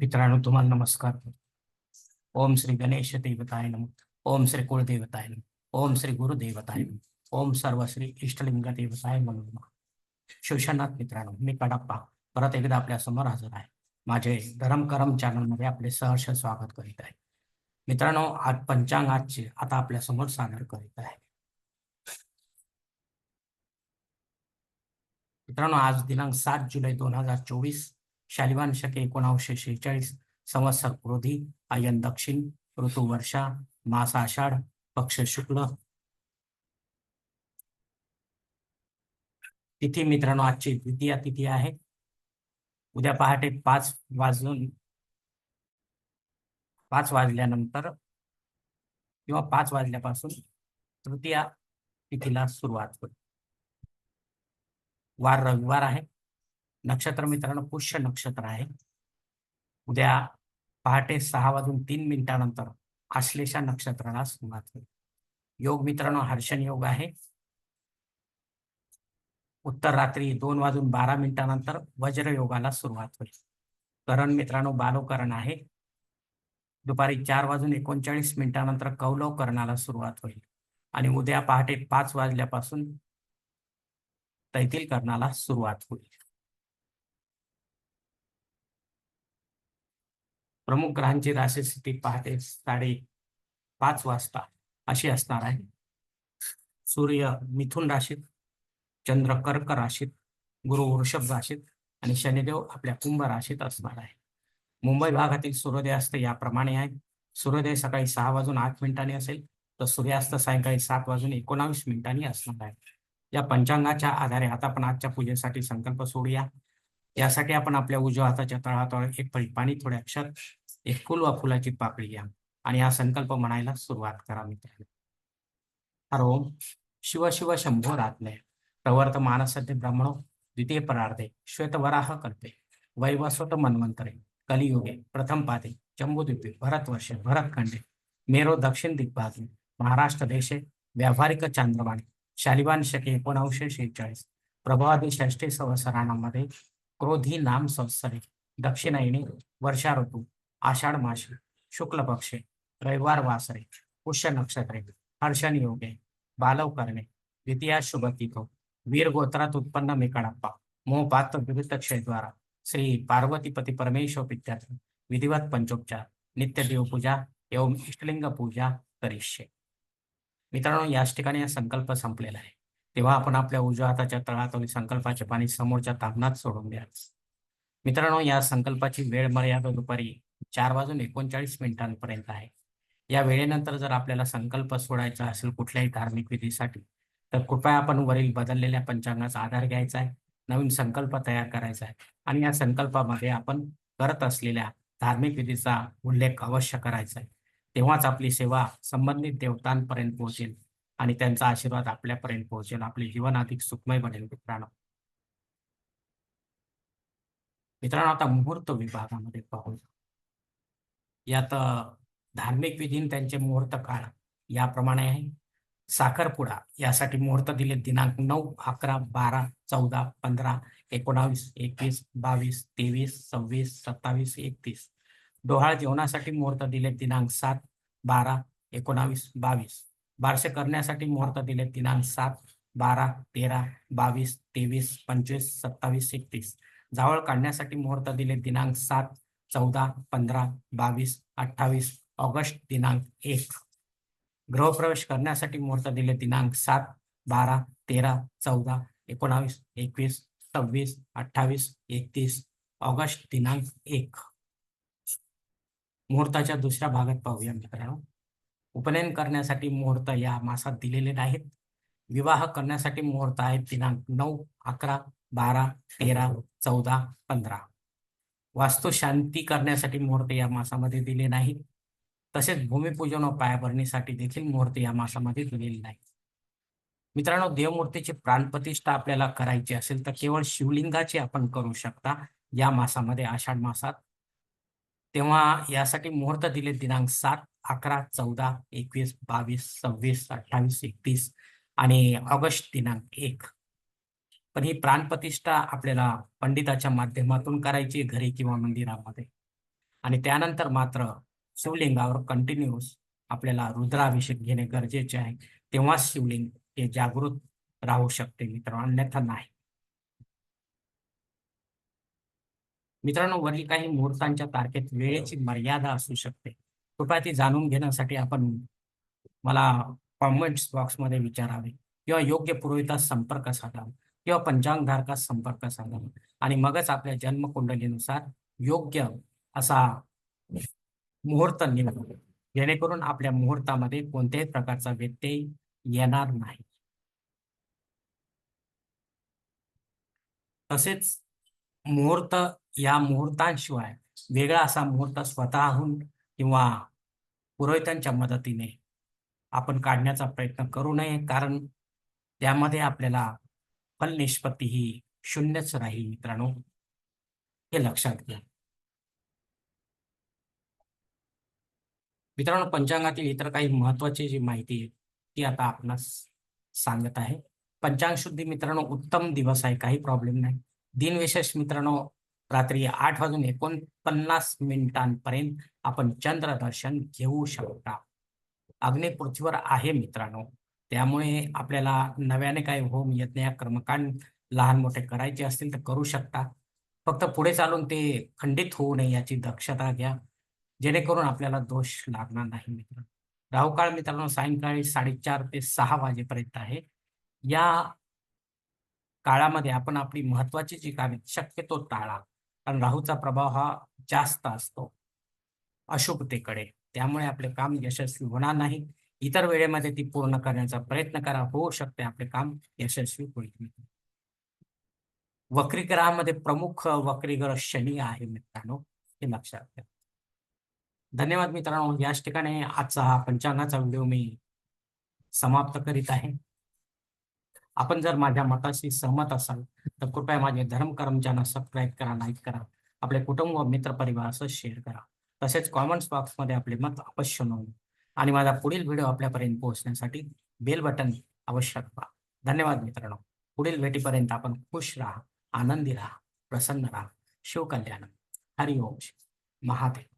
मित्रांनो तुम्हाला नमस्कार. ओम श्री गणेश देवताय नम. ओम श्री कुळदेवताय नम. ओम श्री गुरुदेवताय नम. ओम सर्व श्री इष्टलिंग देवताय म्हणून शिवशनाथ मित्रांनो मी कडाप्पा. परत एकदा आपल्यासमोर हजर आहे. माझे धरम करम चॅनलमध्ये आपले सहर्ष स्वागत करीत आहे. मित्रांनो आज पंचांग आजचे आता आपल्यासमोर सादर करीत आहे. मित्रांनो आज दिनांक सात जुलै दोन हजार चोवीस शालिवान शके एकोणावीसशे शेहेचाळीस संवत्सर क्रोधी आयन दक्षिण ऋतू वर्षा मास आषाढ पक्ष शुक्ल. तिथी मित्रांनो आजची द्वितीय तिथी आहे. उद्या पहाटे पाच वाजून पाच वाजल्यानंतर किंवा पाच वाजल्यापासून तृतीया तिथीला सुरुवात होईल. वार रविवार आहे. नक्षत्र मित्रांनो पुष्य नक्षत्र आहे. उद्या पहाटे सहा वाजून तीन मिनिटानंतर आश्लेषा नक्षत्राला सुरुवात होईल. योग मित्रांनो हर्षण योग आहे. उत्तर रात्री दोन वाजून बारा मिनिटानंतर वज्र योगाला सुरुवात होईल. करण मित्रांनो बालोकरण आहे. दुपारी चार वाजून एकोणचाळीस मिनिटानंतर कौलव करणाला सुरुवात होईल. आणि उद्या पहाटे पाच वाजल्यापासून तैतील करणाला सुरुवात होईल. प्रमुख ग्रहांची राशी स्थिती पहाटे साडे पाच वाजता अशी असणार आहे. सूर्य मिथुन राशीत चंद्र कर्क राशीत गुरु वृषभ राशीत आणि शनिदेव आपल्या कुंभ राशीत असणार आहे. मुंबई भागातील सूर्योदयास्त याप्रमाणे आहे. सूर्योदय सकाळी सहा वाजून आठ मिनिटांनी असेल तर सूर्यास्त सायंकाळी सात वाजून एकोणावीस मिनिटांनी असणार आहे. या पंचांगाच्या आधारे आता आपण आजच्या पूजेसाठी संकल्प सोडूया. यासाठी आपण आपल्या उजव्या हाताच्या तळहातावर एक पाणी थोडे अक्षर एक फुल वा फुलाची पाकळी घ्या आणि हा संकल्प म्हणायला सुरुवात करा मित्रांनो. हर ओम शिव शिव शंभो रात्मय प्रवर्त मानसध्य ब्रह्मणो द्वितीय परार्धे श्वेतवराह कल्पे वैवस्वत मन्वंतरे कलियुगे प्रथम पादे जम्बूद्वीपे भरतवर्षे भरतखंडे मेरो दक्षिण दिग्भागे महाराष्ट्र देशे व्यावहारिक चांद्रवाणी शालिवान शके एकोणावीसशे शेहेचाळीस. प्रभावादी षष्ठी संवत्सरांमध्ये क्रोधी नाम संवत्सरे दक्षिणायने वर्षा ऋतू आषाढ माशी शुक्ल पक्षे रविवार वासरे पुष्य नक्षत्रे हर्षण योगे बालव करणे द्वितीया शुभ तिथो वीर गोत्रात उत्पन्न मी कडप्पा विविध क्षेद्वारा श्री पार्वतीपती परमेश्वर विद्यार्थी विधिवत पंचोपचार नित्यदेव पूजा एवं इष्टलिंग पूजा करिष्ये. मित्रांनो याच ठिकाणी हा संकल्प संपलेला आहे. तेव्हा आपण आपल्या उजव्या हाताच्या तळातून संकल्पाचे पाणी समोरच्या तापणात सोडून द्या. मित्रांनो या संकल्पाची वेळ मर्यादा दुपारी चार वाजून एकोणचाळीस मिनिटांपर्यंत आहे. या वेळेनंतर जर आपल्याला संकल्प सोडायचा असेल कुठल्याही धार्मिक विधीसाठी तर कृपया आपण वरील बदललेल्या पंचांगाचा आधार घ्यायचा आहे नवीन संकल्प तयार करायचा आहे आणि या संकल्पामध्ये आपण करत असलेल्या धार्मिक विधीचा उल्लेख अवश्य करायचा आहे. तेव्हाच आपली सेवा संबंधित देवतांपर्यंत पोहोचेल आणि त्यांचा आशीर्वाद आपल्यापर्यंत पोहोचेल. आपले जीवन अधिक सुखमय बनेल मित्रांनो. मित्रांनो आता मुहूर्त विभागामध्ये पाहू. यात धार्मिक विधीन त्यांचे मुहूर्त काळ याप्रमाणे आहे. साखरपुडा यासाठी मुहूर्त दिले दिनांक नऊ अकरा बारा चौदा पंधरा एकोणावीस एकवीस बावीस तेवीस सव्वीस सत्तावीस एकतीस. डोहाळ जेवणासाठी मुहूर्त दिले दिनांक सात बारा एकोणावीस बावीस. बारसे करण्यासाठी मुहूर्त दिले दिनांक सात बारा तेरा बावीस तेवीस पंचवीस सत्तावीस एकतीस. जावळ काढण्यासाठी मुहूर्त दिले दिनांक सात चौदा पंधरा बावीस अठ्ठावीस ऑगस्ट दिनांक एक. गृहप्रवेश करण्यासाठी मुहूर्त दिले दिनांक सात बारा तेरा चौदा एकोणावीस एकवीस सव्वीस अठ्ठावीस एकतीस ऑगस्ट दिनांक एक. मुहूर्ताच्या दुसऱ्या भागात पाहूया मित्रांनो. उपनयन करण्यासाठी मुहूर्त या मासात दिलेले नाहीत विवाह करण्यासाठी मुहूर्त आहेत दिनांक नऊ अकरा बारा तेरा चौदा पंधरा. वास्तू शांती करण्यासाठी मुहूर्त या मासामध्ये दिले नाहीत. तसेच भूमिपूजन व पायाभरणीसाठी देखील मुहूर्त या मासामध्ये दिलेले नाही मित्रांनो देवमूर्तीची प्राणप्रतिष्ठा आपल्याला करायची असेल तर केवळ शिवलिंगाची आपण करू शकता. या मासामध्ये आषाढ मासात तेव्हा यासाठी मुहूर्त दिले दिनांक सात अकरा चौदा एकवीस बावीस सव्वीस अठ्ठावीस एकतीस आणि ऑगस्ट दिनांक एक. पण ही प्राणप्रतिष्ठा आपल्याला पंडिताच्या माध्यमातून करायची घरी किंवा मंदिरामध्ये. आणि त्यानंतर मात्र शिवलिंगावर कंटिन्युअस आपल्याला रुद्राभिषेक घेणे गरजेचे आहे. तेव्हाच शिवलिंग हे जागृत राहू शकते मित्र अन्यथा नाही. मित्रांनो वरील काही मुहूर्तांच्या तारखेत वेळेची मर्यादा असू शकते. कृपया ती जाणून घेण्यासाठी आपण मला कॉमेंट्स बॉक्समध्ये विचारावे किंवा योग्य पुरोहितास संपर्क साधावा किंवा पंचांगधारकास संपर्क साधावा आणि मगच आपल्या जन्मकुंडलीनुसार योग्य असा मुहूर्त निवडावा. जेणेकरून आपल्या मुहूर्तामध्ये कोणत्याही प्रकारचा व्यत्यय येणार नाही. तसेच मुहूर्त या मुहूर्तांशिवाय वेगळा असा मुहूर्त स्वतःहून किंवा पुरोहितांच्या मदतीने आपण काढण्याचा प्रयत्न करू नये कारण त्यामध्ये आपल्याला फल निष्पत्ती ही शून्यच राहील मित्रांनो. हे लक्षात घ्या. मित्रांनो पंचांगातील इतर काही महत्वाची जी माहिती आहे ती आता आपणास सांगत आहे. पंचांग शुद्धी मित्रांनो उत्तम दिवस आहे काही प्रॉब्लेम नाही. दिनविशेष मित्रांनो रात्री आठ वाजून एकोणपन्नास मिनिटांपर्यंत आपण चंद्र दर्शन घेऊ शकता. अग्नी पृथ्वीवर आहे मित्रांनो. त्यामुळे आपल्याला नव्याने काही होम यज्ञ या कर्मकांड लहान मोठे करायचे असतील तर करू शकता. फक्त पुढे चालून ते खंडित होऊ नये याची दक्षता घ्या. जेणेकरून आपल्याला दोष लागणार नाही मित्रांनो. राहुकाळ मित्रांनो सायंकाळी साडेचार ते सहा वाजेपर्यंत आहे. या काळामध्ये आपण आपली महत्वाची जी कामे शक्यतो टाळा. कारण राहूचा प्रभाव हा जास्त असतो. अशुभतेकडे. त्यामुळे आपले काम यशस्वी होणार नाही. इतर वेळेमध्ये ती पूर्ण करण्याचा प्रयत्न करा. होऊ शकते आपले काम यशस्वी होईल. वक्री ग्रहामध्ये प्रमुख वक्री ग्रह शनी आहे मित्रांनो. हे लक्षात घ्या. धन्यवाद मित्रांनो. याच ठिकाणी आजचा हा पंचांगाचा व्हिडिओ मी समाप्त करीत आहे. आपण जर माझ्या मताशी सहमत असाल तर कृपया माझे धर्म कर्मचाऱ्यांना सबस्क्राईब करा लाईक करा. आपले कुटुंब व मित्र परिवारासह शेअर करा. तसेच कॉमेंट्स बॉक्समध्ये आपले मत अवश्य नोंद आणि माझा पुढील व्हिडिओ आपल्यापर्यंत पोहोचण्यासाठी बेल बटन अवश्य दाबा. धन्यवाद मित्रांनो. पुढील भेटीपर्यंत आपण खुश राहा आनंदी राहा प्रसन्न राहा. शिवकल्याण. हरिओम महादेव.